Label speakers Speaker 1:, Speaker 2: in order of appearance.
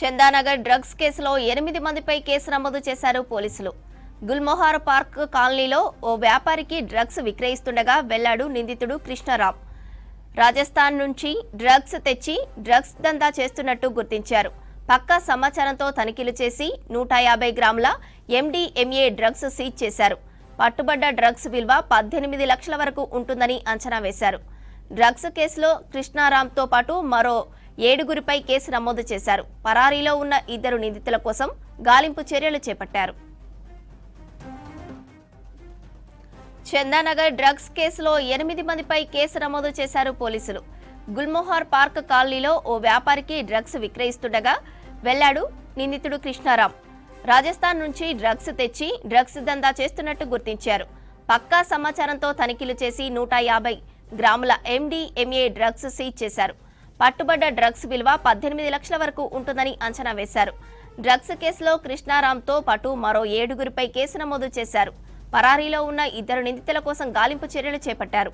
Speaker 1: Chandanagar drugs కేసులో ఎనిమిది మందిపై case నమోదు చేశారు పోలీసులు. గుల్మోహార్ పార్క్ కాలనీలో ఓ వ్యాపారికి డ్రగ్స్ విక్రయిస్తుండగా వెళ్ళాడు నిందితుడు కృష్ణరామ్ రాజస్థాన్ నుంచి డ్రగ్స్ తెచ్చి డ్రగ్స్ దందా చేస్తున్నట్టు గుర్తించారు. పక్కా సమాచారంతో తనిఖీలు చేసి నూట యాభై గ్రాముల ఎండీఎంఏ డ్రగ్స్ సీజ్ చేశారు. పట్టుబడ్డ డ్రగ్స్ విలువ పద్దెనిమిది లక్షల వరకు ఉంటుందని అంచనా వేశారు. డ్రగ్స్ కేసులో కృష్ణారాంతో పాటు మరో ఏడుగురిపై కేసు నమోదు చేశారు. పరారీలో ఉన్న ఇద్దరు నిందితుల కోసం గాలింపు చర్యలు చేపట్టారు. చందానగర్ డ్రగ్స్ కేసులో ఎనిమిది మందిపై కేసు నమోదు చేశారు పోలీసులు. గుల్మోహార్ పార్క్ కాలనీలో ఓ వ్యాపారికి డ్రగ్స్ విక్రయిస్తుండగా వెళ్ళాడు నిందితుడు కృష్ణారాం. రాజస్థాన్ నుంచి డ్రగ్స్ తెచ్చి డ్రగ్స్ దందా చేస్తున్నట్టు గుర్తించారు. పక్కా సమాచారంతో తనిఖీలు చేసి నూట యాభై గ్రాముల ఎండీఎంఏ డ్రగ్స్ సీజ్ చేశారు. పట్టుబడ్డ డ్రగ్స్ విలువ పద్దెనిమిది లక్షల వరకు ఉంటుందని అంచనా వేశారు. డ్రగ్స్ కేసులో కృష్ణారాంతో పాటు మరో ఏడుగురిపై కేసు నమోదు చేశారు. పరారీలో ఉన్న ఇద్దరు నిందితుల కోసం గాలింపు చర్యలు చేపట్టారు.